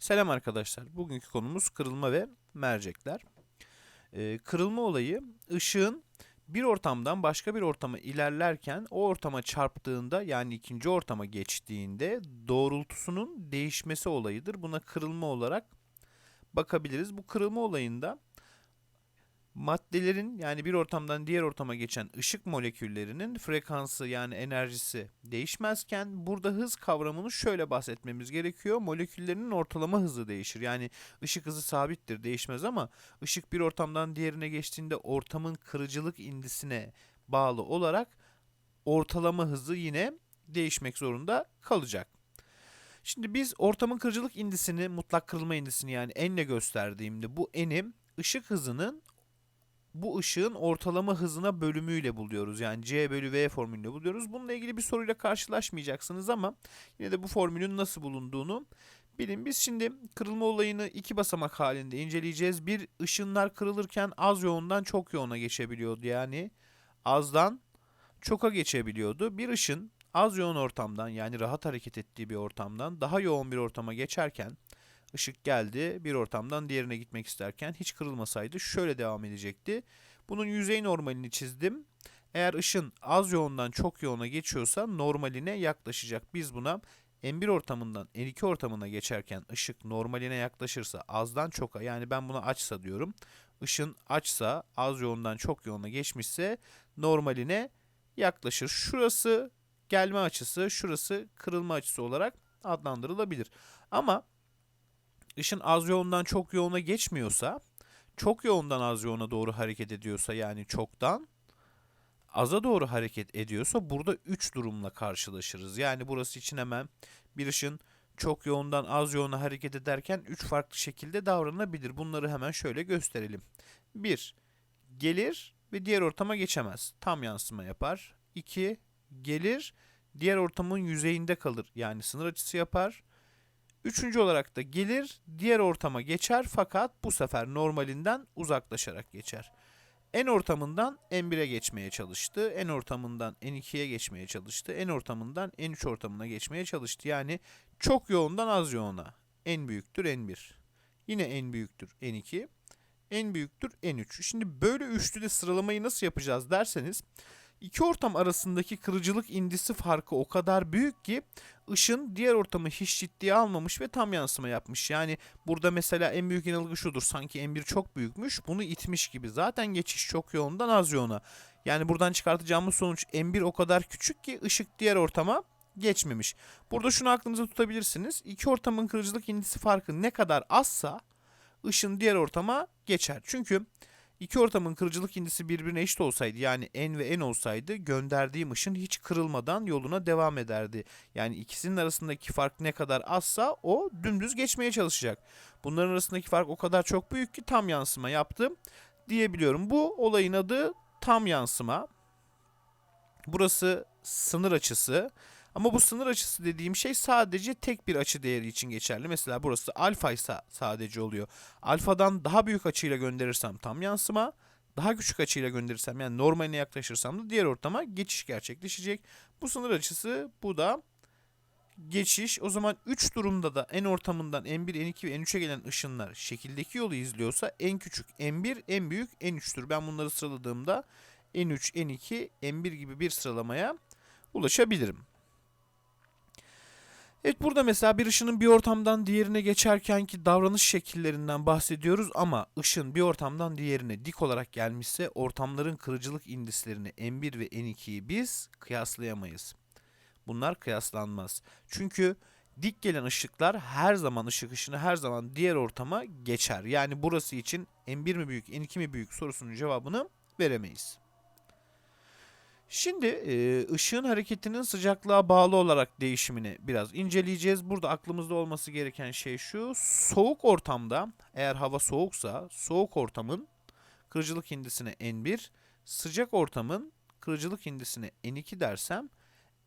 Selam arkadaşlar. Bugünkü konumuz kırılma ve mercekler. Ee, kırılma olayı ışığın bir ortamdan başka bir ortama ilerlerken o ortama çarptığında yani ikinci ortama geçtiğinde doğrultusunun değişmesi olayıdır. Buna kırılma olarak bakabiliriz. Bu kırılma olayında maddelerin yani bir ortamdan diğer ortama geçen ışık moleküllerinin frekansı yani enerjisi değişmezken burada hız kavramını şöyle bahsetmemiz gerekiyor. Moleküllerinin ortalama hızı değişir. Yani ışık hızı sabittir, değişmez ama ışık bir ortamdan diğerine geçtiğinde ortamın kırıcılık indisine bağlı olarak ortalama hızı yine değişmek zorunda kalacak. Şimdi biz ortamın kırıcılık indisini, mutlak kırılma indisini yani n'le gösterdiğimde bu n'i ışık hızının bu ışığın ortalama hızına bölümüyle buluyoruz. Yani c bölü v formülüyle buluyoruz. Bununla ilgili bir soruyla karşılaşmayacaksınız ama yine de bu formülün nasıl bulunduğunu bilin. Biz şimdi kırılma olayını iki basamak halinde inceleyeceğiz. Bir ışınlar kırılırken az yoğundan çok yoğuna geçebiliyordu. Yani azdan çoka geçebiliyordu. Bir ışın az yoğun ortamdan yani rahat hareket ettiği bir ortamdan daha yoğun bir ortama geçerken Işık geldi bir ortamdan diğerine gitmek isterken hiç kırılmasaydı şöyle devam edecekti. Bunun yüzey normalini çizdim. Eğer ışın az yoğundan çok yoğuna geçiyorsa normaline yaklaşacak. Biz buna M1 ortamından N2 ortamına geçerken ışık normaline yaklaşırsa azdan çoka yani ben buna açsa diyorum. Işın açsa az yoğundan çok yoğuna geçmişse normaline yaklaşır. Şurası gelme açısı, şurası kırılma açısı olarak adlandırılabilir. Ama ışın az yoğundan çok yoğuna geçmiyorsa, çok yoğundan az yoğuna doğru hareket ediyorsa yani çoktan aza doğru hareket ediyorsa burada 3 durumla karşılaşırız. Yani burası için hemen bir ışın çok yoğundan az yoğuna hareket ederken 3 farklı şekilde davranabilir. Bunları hemen şöyle gösterelim. 1. Gelir ve diğer ortama geçemez. Tam yansıma yapar. 2. Gelir, diğer ortamın yüzeyinde kalır. Yani sınır açısı yapar. Üçüncü olarak da gelir, diğer ortama geçer fakat bu sefer normalinden uzaklaşarak geçer. N ortamından N1'e geçmeye çalıştı. N ortamından N2'ye geçmeye çalıştı. N ortamından N3 ortamına geçmeye çalıştı. Yani çok yoğundan az yoğuna. N büyüktür N1. Yine N büyüktür N2. N büyüktür N3. Şimdi böyle üçlüde sıralamayı nasıl yapacağız derseniz İki ortam arasındaki kırıcılık indisi farkı o kadar büyük ki ışın diğer ortamı hiç ciddiye almamış ve tam yansıma yapmış. Yani burada mesela en büyük yanılgı şudur. Sanki M1 çok büyükmüş. Bunu itmiş gibi. Zaten geçiş çok yoğundan az yoğuna. Yani buradan çıkartacağımız sonuç M1 o kadar küçük ki ışık diğer ortama geçmemiş. Burada şunu aklınıza tutabilirsiniz. İki ortamın kırıcılık indisi farkı ne kadar azsa ışın diğer ortama geçer. Çünkü İki ortamın kırıcılık indisi birbirine eşit olsaydı yani n ve n olsaydı gönderdiğim ışın hiç kırılmadan yoluna devam ederdi. Yani ikisinin arasındaki fark ne kadar azsa o dümdüz geçmeye çalışacak. Bunların arasındaki fark o kadar çok büyük ki tam yansıma yaptım diyebiliyorum. Bu olayın adı tam yansıma. Burası sınır açısı. Ama bu sınır açısı dediğim şey sadece tek bir açı değeri için geçerli. Mesela burası alfa ise sadece oluyor. Alfadan daha büyük açıyla gönderirsem tam yansıma, daha küçük açıyla gönderirsem yani normaline yaklaşırsam da diğer ortama geçiş gerçekleşecek. Bu sınır açısı bu da geçiş. O zaman 3 durumda da en ortamından n1, n2 ve n3'e gelen ışınlar şekildeki yolu izliyorsa en küçük n1, en büyük n3'tür. Ben bunları sıraladığımda n3, n2, n1 gibi bir sıralamaya ulaşabilirim. Evet burada mesela bir ışının bir ortamdan diğerine geçerken ki davranış şekillerinden bahsediyoruz ama ışın bir ortamdan diğerine dik olarak gelmişse ortamların kırıcılık indislerini M1 ve N2'yi biz kıyaslayamayız. Bunlar kıyaslanmaz. Çünkü dik gelen ışıklar her zaman ışık ışını her zaman diğer ortama geçer. Yani burası için M1 mi büyük N2 mi büyük sorusunun cevabını veremeyiz. Şimdi ışığın hareketinin sıcaklığa bağlı olarak değişimini biraz inceleyeceğiz. Burada aklımızda olması gereken şey şu. Soğuk ortamda eğer hava soğuksa soğuk ortamın kırıcılık indisine N1, sıcak ortamın kırıcılık indisine N2 dersem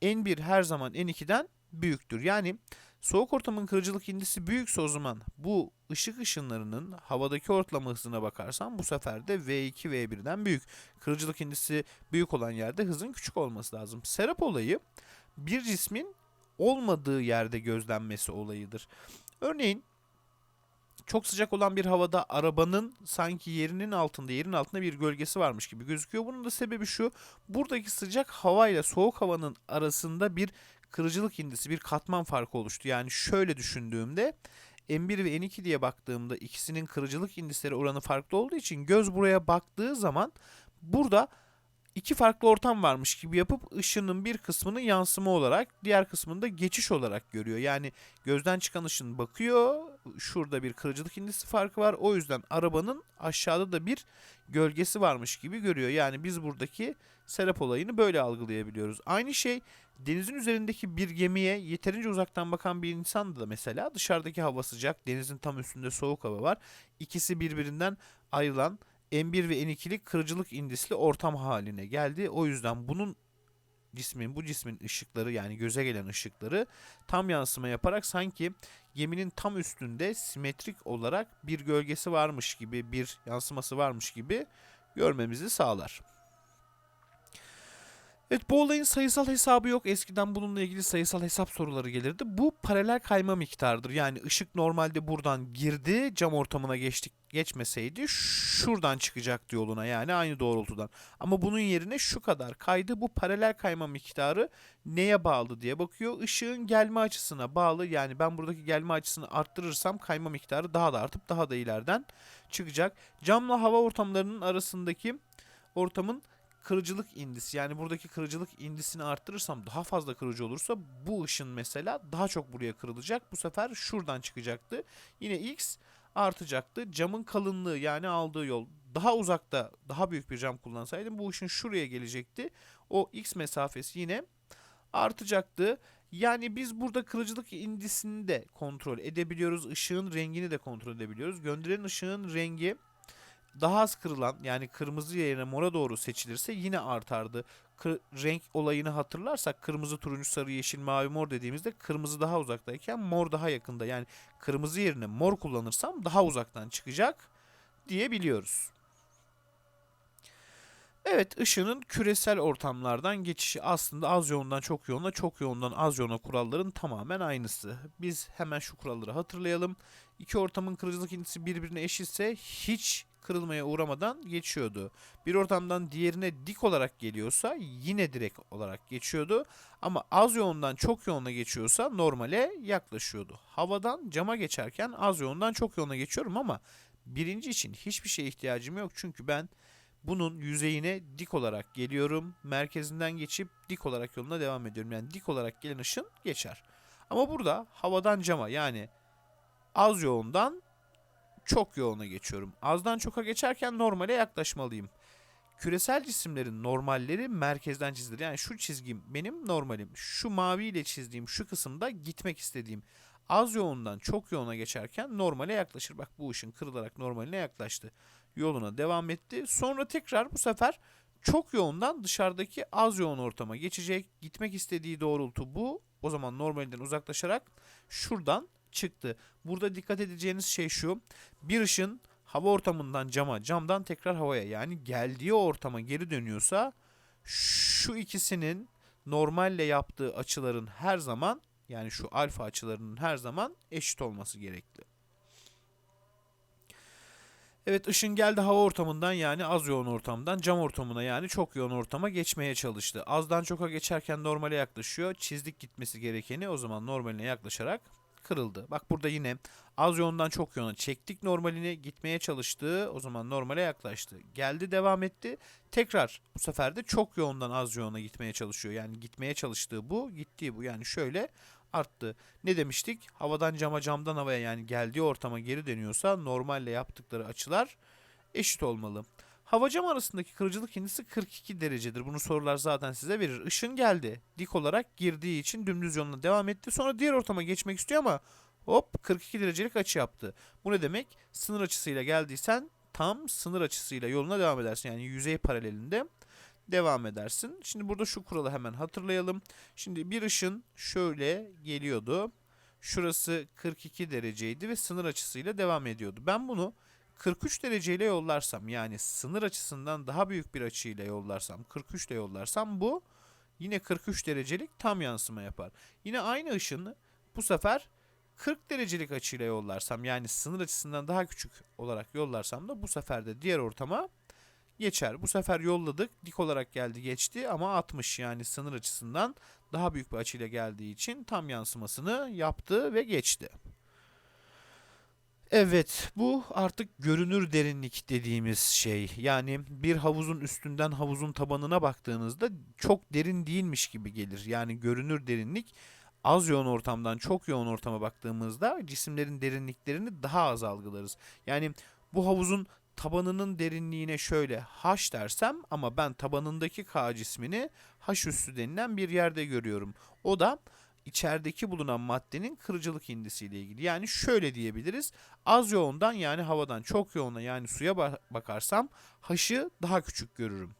N1 her zaman N2'den büyüktür. Yani soğuk ortamın kırıcılık indisi büyükse o zaman bu ışık ışınlarının havadaki ortalama hızına bakarsam bu sefer de V2 V1'den büyük. Kırıcılık indisi büyük olan yerde hızın küçük olması lazım. Serap olayı bir cismin olmadığı yerde gözlenmesi olayıdır. Örneğin çok sıcak olan bir havada arabanın sanki yerinin altında, yerin altında bir gölgesi varmış gibi gözüküyor. Bunun da sebebi şu. Buradaki sıcak havayla soğuk havanın arasında bir kırıcılık indisi, bir katman farkı oluştu. Yani şöyle düşündüğümde M1 ve N2 diye baktığımda ikisinin kırıcılık indisleri oranı farklı olduğu için göz buraya baktığı zaman burada iki farklı ortam varmış gibi yapıp ışının bir kısmını yansıma olarak diğer kısmını da geçiş olarak görüyor. Yani gözden çıkan ışın bakıyor. Şurada bir kırıcılık indisi farkı var. O yüzden arabanın aşağıda da bir gölgesi varmış gibi görüyor. Yani biz buradaki serap olayını böyle algılayabiliyoruz. Aynı şey denizin üzerindeki bir gemiye yeterince uzaktan bakan bir insan da mesela dışarıdaki hava sıcak, denizin tam üstünde soğuk hava var. İkisi birbirinden ayrılan M1 ve N2'lik kırıcılık indisli ortam haline geldi. O yüzden bunun cismin, bu cismin ışıkları yani göze gelen ışıkları tam yansıma yaparak sanki geminin tam üstünde simetrik olarak bir gölgesi varmış gibi, bir yansıması varmış gibi görmemizi sağlar. Evet bu olayın sayısal hesabı yok. Eskiden bununla ilgili sayısal hesap soruları gelirdi. Bu paralel kayma miktarıdır. Yani ışık normalde buradan girdi, cam ortamına geçtik geçmeseydi şuradan çıkacaktı yoluna yani aynı doğrultudan. Ama bunun yerine şu kadar kaydı. Bu paralel kayma miktarı neye bağlı diye bakıyor. Işığın gelme açısına bağlı. Yani ben buradaki gelme açısını arttırırsam kayma miktarı daha da artıp daha da ileriden çıkacak. Camla hava ortamlarının arasındaki ortamın kırıcılık indisi yani buradaki kırıcılık indisini arttırırsam daha fazla kırıcı olursa bu ışın mesela daha çok buraya kırılacak. Bu sefer şuradan çıkacaktı. Yine x artacaktı. Camın kalınlığı yani aldığı yol daha uzakta daha büyük bir cam kullansaydım bu ışın şuraya gelecekti. O x mesafesi yine artacaktı. Yani biz burada kırıcılık indisini de kontrol edebiliyoruz. Işığın rengini de kontrol edebiliyoruz. Gönderen ışığın rengi daha az kırılan yani kırmızı yerine mora doğru seçilirse yine artardı. Kır, renk olayını hatırlarsak kırmızı, turuncu, sarı, yeşil, mavi, mor dediğimizde kırmızı daha uzaktayken mor daha yakında. Yani kırmızı yerine mor kullanırsam daha uzaktan çıkacak diyebiliyoruz. Evet ışının küresel ortamlardan geçişi aslında az yoğundan çok yoğuna çok yoğundan az yoğuna kuralların tamamen aynısı. Biz hemen şu kuralları hatırlayalım. İki ortamın kırıcılık indisi birbirine eşitse hiç kırılmaya uğramadan geçiyordu. Bir ortamdan diğerine dik olarak geliyorsa yine direkt olarak geçiyordu. Ama az yoğundan çok yoğuna geçiyorsa normale yaklaşıyordu. Havadan cama geçerken az yoğundan çok yoğuna geçiyorum ama birinci için hiçbir şeye ihtiyacım yok. Çünkü ben bunun yüzeyine dik olarak geliyorum. Merkezinden geçip dik olarak yoluna devam ediyorum. Yani dik olarak gelen ışın geçer. Ama burada havadan cama yani az yoğundan çok yoğuna geçiyorum. Azdan çoka geçerken normale yaklaşmalıyım. Küresel cisimlerin normalleri merkezden çizilir. Yani şu çizgim benim normalim. Şu mavi ile çizdiğim şu kısımda gitmek istediğim. Az yoğundan çok yoğuna geçerken normale yaklaşır. Bak bu ışın kırılarak normaline yaklaştı. Yoluna devam etti. Sonra tekrar bu sefer çok yoğundan dışarıdaki az yoğun ortama geçecek. Gitmek istediği doğrultu bu. O zaman normalinden uzaklaşarak şuradan çıktı. Burada dikkat edeceğiniz şey şu. Bir ışın hava ortamından cama, camdan tekrar havaya yani geldiği ortama geri dönüyorsa şu ikisinin normalle yaptığı açıların her zaman yani şu alfa açılarının her zaman eşit olması gerekli. Evet ışın geldi hava ortamından yani az yoğun ortamdan cam ortamına yani çok yoğun ortama geçmeye çalıştı. Azdan çoka geçerken normale yaklaşıyor. Çizdik gitmesi gerekeni o zaman normaline yaklaşarak kırıldı. Bak burada yine az yoğundan çok yoğuna çektik normalini gitmeye çalıştı. O zaman normale yaklaştı. Geldi devam etti. Tekrar bu sefer de çok yoğundan az yoğuna gitmeye çalışıyor. Yani gitmeye çalıştığı bu gittiği bu. Yani şöyle arttı. Ne demiştik? Havadan cama camdan havaya yani geldiği ortama geri dönüyorsa normalle yaptıkları açılar eşit olmalı. Hava cam arasındaki kırıcılık indisi 42 derecedir. Bunu sorular zaten size verir. Işın geldi. Dik olarak girdiği için dümdüz yoluna devam etti. Sonra diğer ortama geçmek istiyor ama hop 42 derecelik açı yaptı. Bu ne demek? Sınır açısıyla geldiysen tam sınır açısıyla yoluna devam edersin. Yani yüzey paralelinde devam edersin. Şimdi burada şu kuralı hemen hatırlayalım. Şimdi bir ışın şöyle geliyordu. Şurası 42 dereceydi ve sınır açısıyla devam ediyordu. Ben bunu 43 dereceyle yollarsam yani sınır açısından daha büyük bir açıyla yollarsam 43 ile yollarsam bu yine 43 derecelik tam yansıma yapar. Yine aynı ışını bu sefer 40 derecelik açıyla yollarsam yani sınır açısından daha küçük olarak yollarsam da bu sefer de diğer ortama geçer. Bu sefer yolladık dik olarak geldi geçti ama 60 yani sınır açısından daha büyük bir açıyla geldiği için tam yansımasını yaptı ve geçti. Evet, bu artık görünür derinlik dediğimiz şey. Yani bir havuzun üstünden havuzun tabanına baktığınızda çok derin değilmiş gibi gelir. Yani görünür derinlik az yoğun ortamdan çok yoğun ortama baktığımızda cisimlerin derinliklerini daha az algılarız. Yani bu havuzun tabanının derinliğine şöyle h dersem ama ben tabanındaki k cismini h üssü denilen bir yerde görüyorum. O da içerideki bulunan maddenin kırıcılık indisiyle ilgili. Yani şöyle diyebiliriz. Az yoğundan yani havadan çok yoğuna yani suya bakarsam h'ı daha küçük görürüm.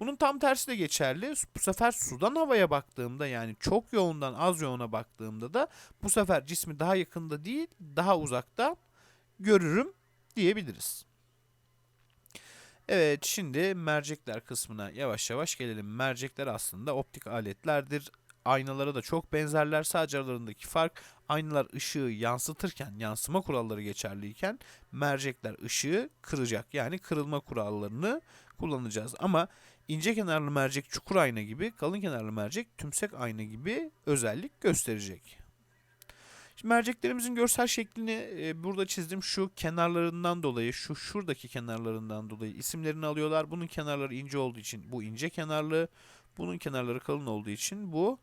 Bunun tam tersi de geçerli. Bu sefer sudan havaya baktığımda yani çok yoğundan az yoğuna baktığımda da bu sefer cismi daha yakında değil daha uzakta görürüm diyebiliriz. Evet şimdi mercekler kısmına yavaş yavaş gelelim. Mercekler aslında optik aletlerdir. Aynalara da çok benzerler. Sadece aralarındaki fark aynalar ışığı yansıtırken yansıma kuralları geçerliyken mercekler ışığı kıracak. Yani kırılma kurallarını kullanacağız. Ama ince kenarlı mercek çukur ayna gibi, kalın kenarlı mercek tümsek ayna gibi özellik gösterecek. Şimdi merceklerimizin görsel şeklini e, burada çizdim. Şu kenarlarından dolayı, şu şuradaki kenarlarından dolayı isimlerini alıyorlar. Bunun kenarları ince olduğu için bu ince kenarlı, bunun kenarları kalın olduğu için bu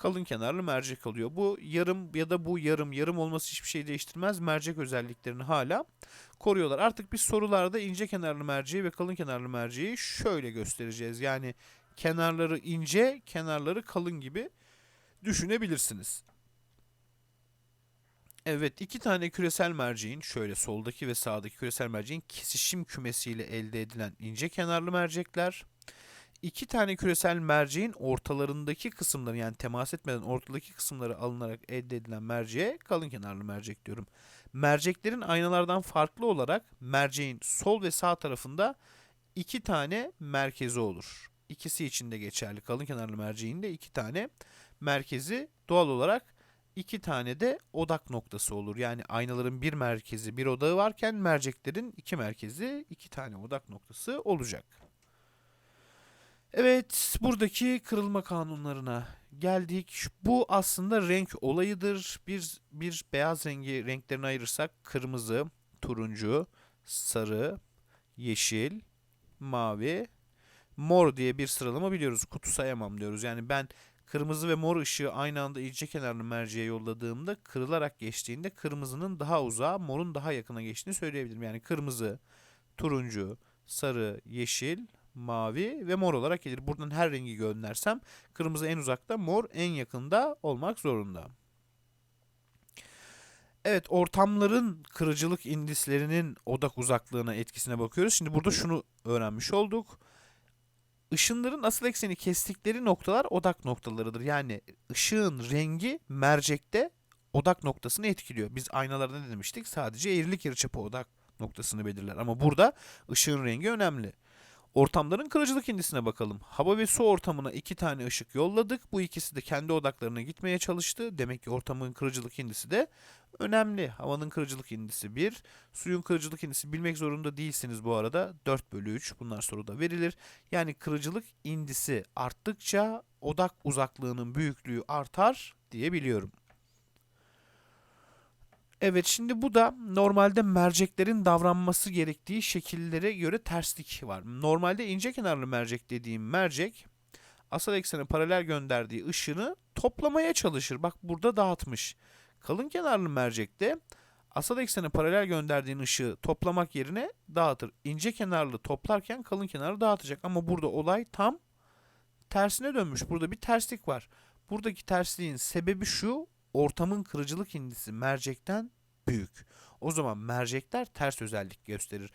kalın kenarlı mercek oluyor. Bu yarım ya da bu yarım yarım olması hiçbir şey değiştirmez. Mercek özelliklerini hala koruyorlar. Artık biz sorularda ince kenarlı merceği ve kalın kenarlı merceği şöyle göstereceğiz. Yani kenarları ince, kenarları kalın gibi düşünebilirsiniz. Evet iki tane küresel merceğin şöyle soldaki ve sağdaki küresel merceğin kesişim kümesiyle elde edilen ince kenarlı mercekler. İki tane küresel merceğin ortalarındaki kısımları yani temas etmeden ortadaki kısımları alınarak elde edilen merceğe kalın kenarlı mercek diyorum. Merceklerin aynalardan farklı olarak merceğin sol ve sağ tarafında iki tane merkezi olur. İkisi için de geçerli. Kalın kenarlı merceğin de iki tane merkezi doğal olarak iki tane de odak noktası olur. Yani aynaların bir merkezi, bir odağı varken merceklerin iki merkezi, iki tane odak noktası olacak. Evet, buradaki kırılma kanunlarına geldik. Bu aslında renk olayıdır. Bir, bir beyaz rengi renklerini ayırırsak kırmızı, turuncu, sarı, yeşil, mavi, mor diye bir sıralama biliyoruz. Kutu sayamam diyoruz. Yani ben Kırmızı ve mor ışığı aynı anda ince kenarlı merceğe yolladığımda kırılarak geçtiğinde kırmızının daha uzağa, morun daha yakına geçtiğini söyleyebilirim. Yani kırmızı, turuncu, sarı, yeşil, mavi ve mor olarak gelir. Buradan her rengi göndersem kırmızı en uzakta, mor en yakında olmak zorunda. Evet ortamların kırıcılık indislerinin odak uzaklığına etkisine bakıyoruz. Şimdi burada şunu öğrenmiş olduk. Işınların asıl ekseni kestikleri noktalar odak noktalarıdır. Yani ışığın rengi mercekte odak noktasını etkiliyor. Biz aynalarda ne demiştik? Sadece eğrilik yarıçapı odak noktasını belirler. Ama burada ışığın rengi önemli. Ortamların kırıcılık indisine bakalım. Hava ve su ortamına iki tane ışık yolladık. Bu ikisi de kendi odaklarına gitmeye çalıştı. Demek ki ortamın kırıcılık indisi de önemli. Havanın kırıcılık indisi 1. Suyun kırıcılık indisi bilmek zorunda değilsiniz bu arada. 4 bölü 3 bunlar soruda verilir. Yani kırıcılık indisi arttıkça odak uzaklığının büyüklüğü artar diyebiliyorum. Evet şimdi bu da normalde merceklerin davranması gerektiği şekillere göre terslik var. Normalde ince kenarlı mercek dediğim mercek asal eksene paralel gönderdiği ışını toplamaya çalışır. Bak burada dağıtmış. Kalın kenarlı mercekte asal eksene paralel gönderdiğin ışığı toplamak yerine dağıtır. İnce kenarlı toplarken kalın kenarlı dağıtacak. Ama burada olay tam tersine dönmüş. Burada bir terslik var. Buradaki tersliğin sebebi şu ortamın kırıcılık indisi mercekten büyük. O zaman mercekler ters özellik gösterir.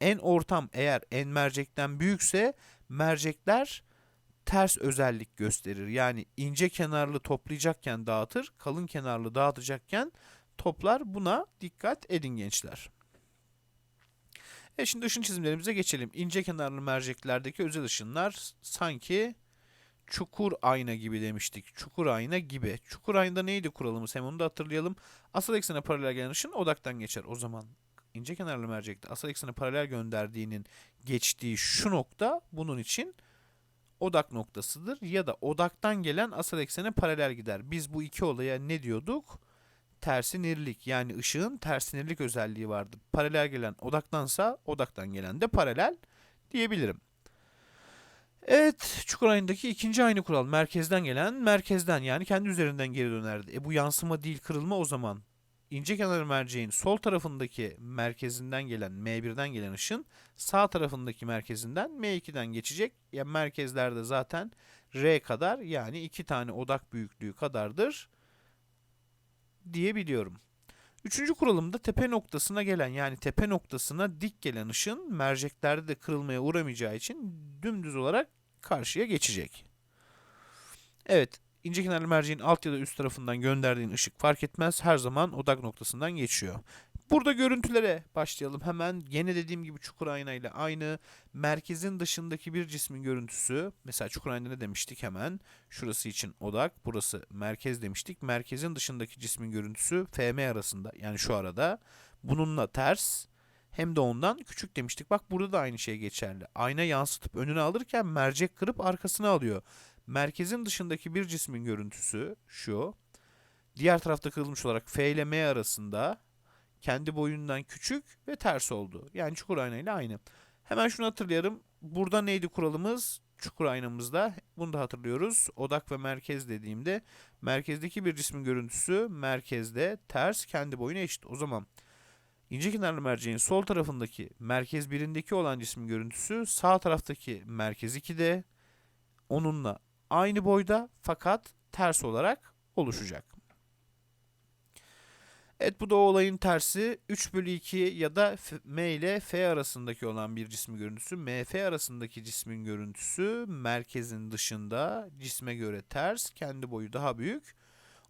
En ortam eğer en mercekten büyükse mercekler ters özellik gösterir. Yani ince kenarlı toplayacakken dağıtır, kalın kenarlı dağıtacakken toplar. Buna dikkat edin gençler. E şimdi ışın çizimlerimize geçelim. İnce kenarlı merceklerdeki özel ışınlar sanki çukur ayna gibi demiştik. Çukur ayna gibi. Çukur aynada neydi kuralımız? Hem onu da hatırlayalım. Asıl eksene paralel gelen ışın odaktan geçer. O zaman ince kenarlı mercekte asıl eksene paralel gönderdiğinin geçtiği şu nokta bunun için odak noktasıdır. Ya da odaktan gelen asıl eksene paralel gider. Biz bu iki olaya ne diyorduk? Tersinirlik yani ışığın tersinirlik özelliği vardır. Paralel gelen odaktansa odaktan gelen de paralel diyebilirim. Evet, çukur ayındaki ikinci aynı kural. Merkezden gelen merkezden yani kendi üzerinden geri dönerdi. E bu yansıma değil kırılma o zaman. İnce kenar merceğin sol tarafındaki merkezinden gelen M1'den gelen ışın sağ tarafındaki merkezinden M2'den geçecek. Ya merkezlerde zaten R kadar yani iki tane odak büyüklüğü kadardır diyebiliyorum. Üçüncü kuralımda tepe noktasına gelen yani tepe noktasına dik gelen ışın merceklerde de kırılmaya uğramayacağı için dümdüz olarak karşıya geçecek. Evet, ince kenarlı merceğin alt ya da üst tarafından gönderdiğin ışık fark etmez. Her zaman odak noktasından geçiyor. Burada görüntülere başlayalım. Hemen gene dediğim gibi çukur ayna ile aynı merkezin dışındaki bir cismin görüntüsü. Mesela çukur ayna ne demiştik hemen? Şurası için odak, burası merkez demiştik. Merkezin dışındaki cismin görüntüsü FM arasında yani şu arada. Bununla ters hem de ondan küçük demiştik. Bak burada da aynı şey geçerli. Ayna yansıtıp önüne alırken mercek kırıp arkasına alıyor. Merkezin dışındaki bir cismin görüntüsü şu. Diğer tarafta kırılmış olarak F ile M arasında kendi boyundan küçük ve ters oldu. Yani çukur ayna ile aynı. Hemen şunu hatırlayalım. Burada neydi kuralımız? Çukur aynamızda bunu da hatırlıyoruz. Odak ve merkez dediğimde merkezdeki bir cismin görüntüsü merkezde ters kendi boyuna eşit. O zaman ince kenarlı merceğin sol tarafındaki merkez birindeki olan cismin görüntüsü sağ taraftaki merkez 2'de onunla aynı boyda fakat ters olarak oluşacak. Evet bu da o olayın tersi. 3 bölü 2 ya da M ile F arasındaki olan bir cismin görüntüsü. MF arasındaki cismin görüntüsü merkezin dışında cisme göre ters kendi boyu daha büyük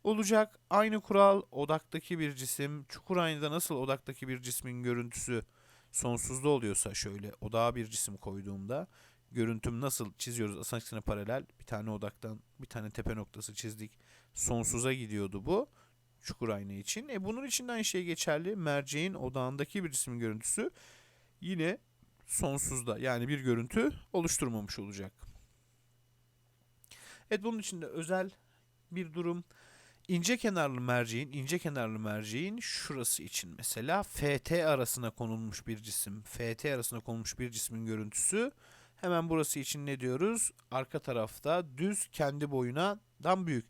olacak. Aynı kural odaktaki bir cisim. Çukur aynada nasıl odaktaki bir cismin görüntüsü sonsuzda oluyorsa şöyle odağa bir cisim koyduğumda görüntüm nasıl çiziyoruz? Eksene paralel. Bir tane odaktan bir tane tepe noktası çizdik. Sonsuza gidiyordu bu çukur ayna için. E bunun için de aynı şey geçerli. Merceğin odağındaki bir cismin görüntüsü yine sonsuzda yani bir görüntü oluşturmamış olacak. Evet bunun için de özel bir durum. İnce kenarlı merceğin, ince kenarlı merceğin şurası için mesela FT arasına konulmuş bir cisim, FT arasına konulmuş bir cismin görüntüsü hemen burası için ne diyoruz? Arka tarafta düz kendi boyundan büyük.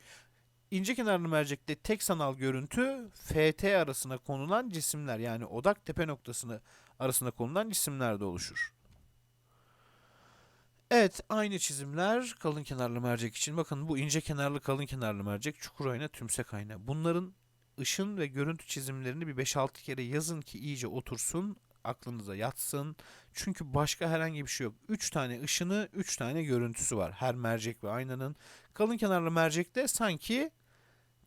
İnce kenarlı mercekte tek sanal görüntü FT arasına konulan cisimler yani odak tepe noktasını arasına konulan cisimlerde oluşur. Evet aynı çizimler kalın kenarlı mercek için. Bakın bu ince kenarlı kalın kenarlı mercek çukur ayna tümsek ayna. Bunların ışın ve görüntü çizimlerini bir 5-6 kere yazın ki iyice otursun aklınıza yatsın. Çünkü başka herhangi bir şey yok. 3 tane ışını, 3 tane görüntüsü var her mercek ve aynanın. Kalın kenarlı mercekte sanki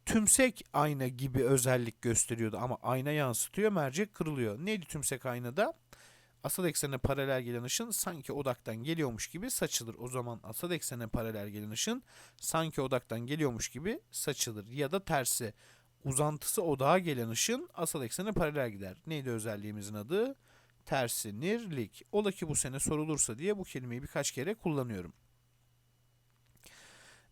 tümsek ayna gibi özellik gösteriyordu ama ayna yansıtıyor, mercek kırılıyor. Neydi tümsek aynada? Asal eksene paralel gelen ışın sanki odaktan geliyormuş gibi saçılır. O zaman asal eksene paralel gelen ışın sanki odaktan geliyormuş gibi saçılır. Ya da tersi uzantısı odağa gelen ışın asal eksene paralel gider. Neydi özelliğimizin adı? Tersinirlik. Ola ki bu sene sorulursa diye bu kelimeyi birkaç kere kullanıyorum.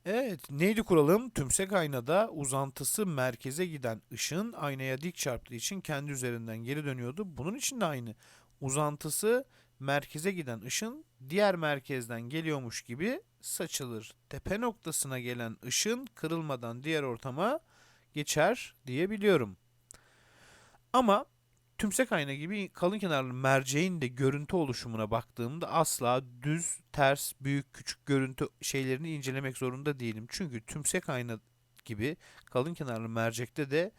Evet, neydi kuralım? Tümsek aynada uzantısı merkeze giden ışın aynaya dik çarptığı için kendi üzerinden geri dönüyordu. Bunun için de aynı. Uzantısı merkeze giden ışın diğer merkezden geliyormuş gibi saçılır. Tepe noktasına gelen ışın kırılmadan diğer ortama geçer diyebiliyorum. Ama tümsek ayna gibi kalın kenarlı merceğin de görüntü oluşumuna baktığımda asla düz, ters, büyük, küçük görüntü şeylerini incelemek zorunda değilim. Çünkü tümsek ayna gibi kalın kenarlı mercekte de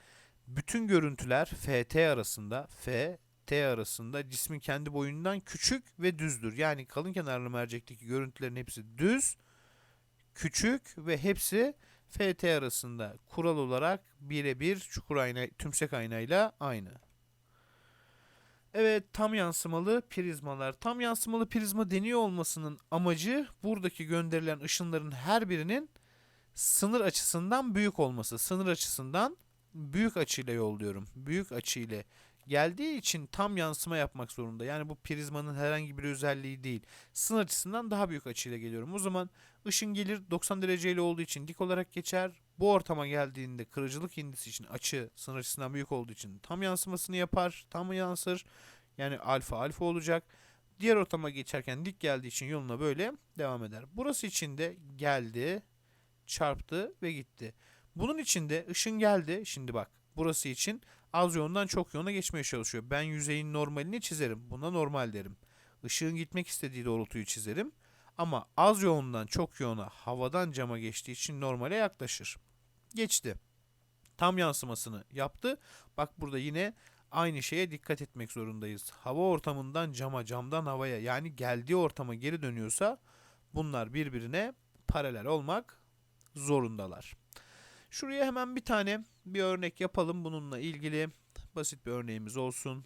bütün görüntüler FT arasında, F, T arasında cismin kendi boyundan küçük ve düzdür. Yani kalın kenarlı mercekteki görüntülerin hepsi düz, küçük ve hepsi FT arasında kural olarak birebir çukur ayna, tümsek aynayla aynı. Evet tam yansımalı prizmalar. Tam yansımalı prizma deniyor olmasının amacı buradaki gönderilen ışınların her birinin sınır açısından büyük olması. Sınır açısından büyük açıyla yolluyorum. Büyük açıyla geldiği için tam yansıma yapmak zorunda. Yani bu prizmanın herhangi bir özelliği değil. Sınır açısından daha büyük açıyla geliyorum. O zaman ışın gelir 90 dereceyle olduğu için dik olarak geçer. Bu ortama geldiğinde kırıcılık indisi için açı sınır açısından büyük olduğu için tam yansımasını yapar. Tam yansır. Yani alfa alfa olacak. Diğer ortama geçerken dik geldiği için yoluna böyle devam eder. Burası için de geldi, çarptı ve gitti. Bunun için de ışın geldi. Şimdi bak burası için az yoğundan çok yoğuna geçmeye çalışıyor. Ben yüzeyin normalini çizerim. Buna normal derim. Işığın gitmek istediği doğrultuyu çizerim. Ama az yoğundan çok yoğuna havadan cama geçtiği için normale yaklaşır. Geçti. Tam yansımasını yaptı. Bak burada yine aynı şeye dikkat etmek zorundayız. Hava ortamından cama, camdan havaya yani geldiği ortama geri dönüyorsa bunlar birbirine paralel olmak zorundalar. Şuraya hemen bir tane bir örnek yapalım bununla ilgili. Basit bir örneğimiz olsun.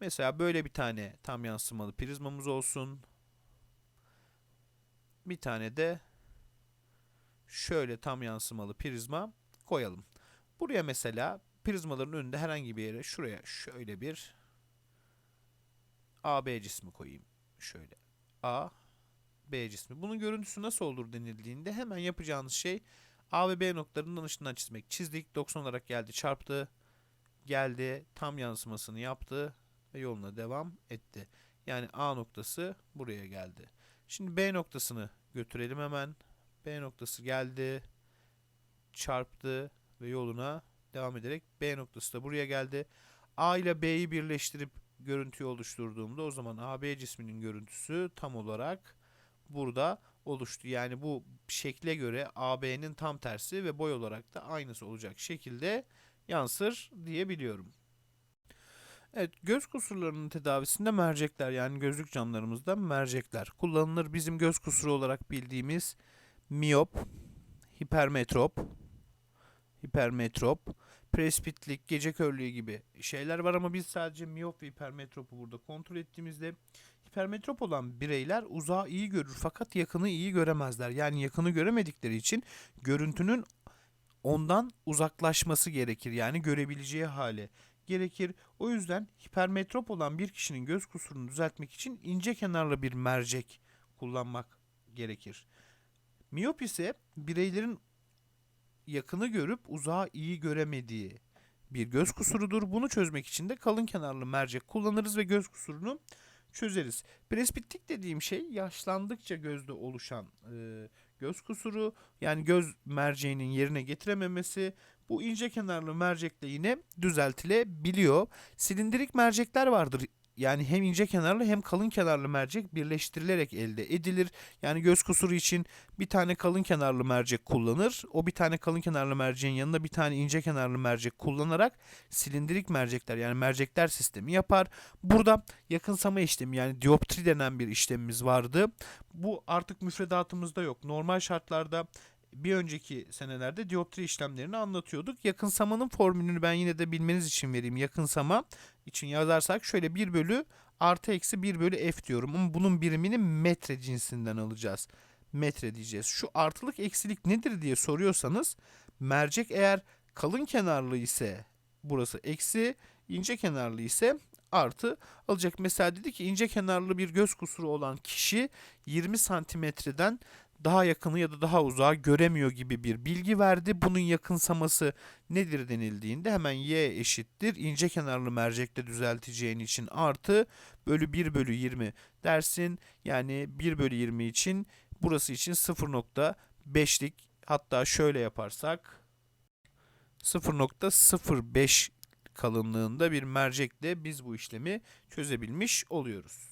Mesela böyle bir tane tam yansımalı prizmamız olsun. Bir tane de şöyle tam yansımalı prizma koyalım. Buraya mesela prizmaların önünde herhangi bir yere şuraya şöyle bir AB cismi koyayım. Şöyle A B cismi. Bunun görüntüsü nasıl olur denildiğinde hemen yapacağınız şey A ve B noktalarından ışından çizmek. Çizdik 90 olarak geldi çarptı. Geldi tam yansımasını yaptı ve yoluna devam etti. Yani A noktası buraya geldi. Şimdi B noktasını götürelim hemen. B noktası geldi. Çarptı ve yoluna devam ederek B noktası da buraya geldi. A ile B'yi birleştirip görüntüyü oluşturduğumda o zaman AB cisminin görüntüsü tam olarak burada oluştu. Yani bu şekle göre AB'nin tam tersi ve boy olarak da aynısı olacak şekilde yansır diyebiliyorum. Evet göz kusurlarının tedavisinde mercekler yani gözlük camlarımızda mercekler kullanılır. Bizim göz kusuru olarak bildiğimiz miyop, hipermetrop, hipermetrop, presbitlik, gece körlüğü gibi şeyler var ama biz sadece miyop ve hipermetropu burada kontrol ettiğimizde hipermetrop olan bireyler uzağı iyi görür fakat yakını iyi göremezler. Yani yakını göremedikleri için görüntünün ondan uzaklaşması gerekir. Yani görebileceği hale gerekir. O yüzden hipermetrop olan bir kişinin göz kusurunu düzeltmek için ince kenarlı bir mercek kullanmak gerekir. Miyop ise bireylerin yakını görüp uzağı iyi göremediği bir göz kusurudur. Bunu çözmek için de kalın kenarlı mercek kullanırız ve göz kusurunu çözeriz. Presbitlik dediğim şey yaşlandıkça gözde oluşan e, göz kusuru yani göz merceğinin yerine getirememesi bu ince kenarlı mercekle yine düzeltilebiliyor. Silindirik mercekler vardır. Yani hem ince kenarlı hem kalın kenarlı mercek birleştirilerek elde edilir. Yani göz kusuru için bir tane kalın kenarlı mercek kullanır. O bir tane kalın kenarlı merceğin yanında bir tane ince kenarlı mercek kullanarak silindirik mercekler yani mercekler sistemi yapar. Burada yakınsama işlemi yani dioptri denen bir işlemimiz vardı. Bu artık müfredatımızda yok. Normal şartlarda bir önceki senelerde dioptri işlemlerini anlatıyorduk. Yakınsamanın formülünü ben yine de bilmeniz için vereyim. Yakınsama için yazarsak şöyle 1 bölü artı eksi 1 bölü f diyorum. Ama bunun birimini metre cinsinden alacağız. Metre diyeceğiz. Şu artılık eksilik nedir diye soruyorsanız mercek eğer kalın kenarlı ise burası eksi, ince kenarlı ise artı alacak. Mesela dedi ki ince kenarlı bir göz kusuru olan kişi 20 santimetreden daha yakını ya da daha uzağı göremiyor gibi bir bilgi verdi. Bunun yakınsaması nedir denildiğinde hemen y eşittir. ince kenarlı mercekle düzelteceğin için artı bölü 1 bölü 20 dersin. Yani 1 bölü 20 için burası için 0.5'lik hatta şöyle yaparsak 0.05 kalınlığında bir mercekle biz bu işlemi çözebilmiş oluyoruz.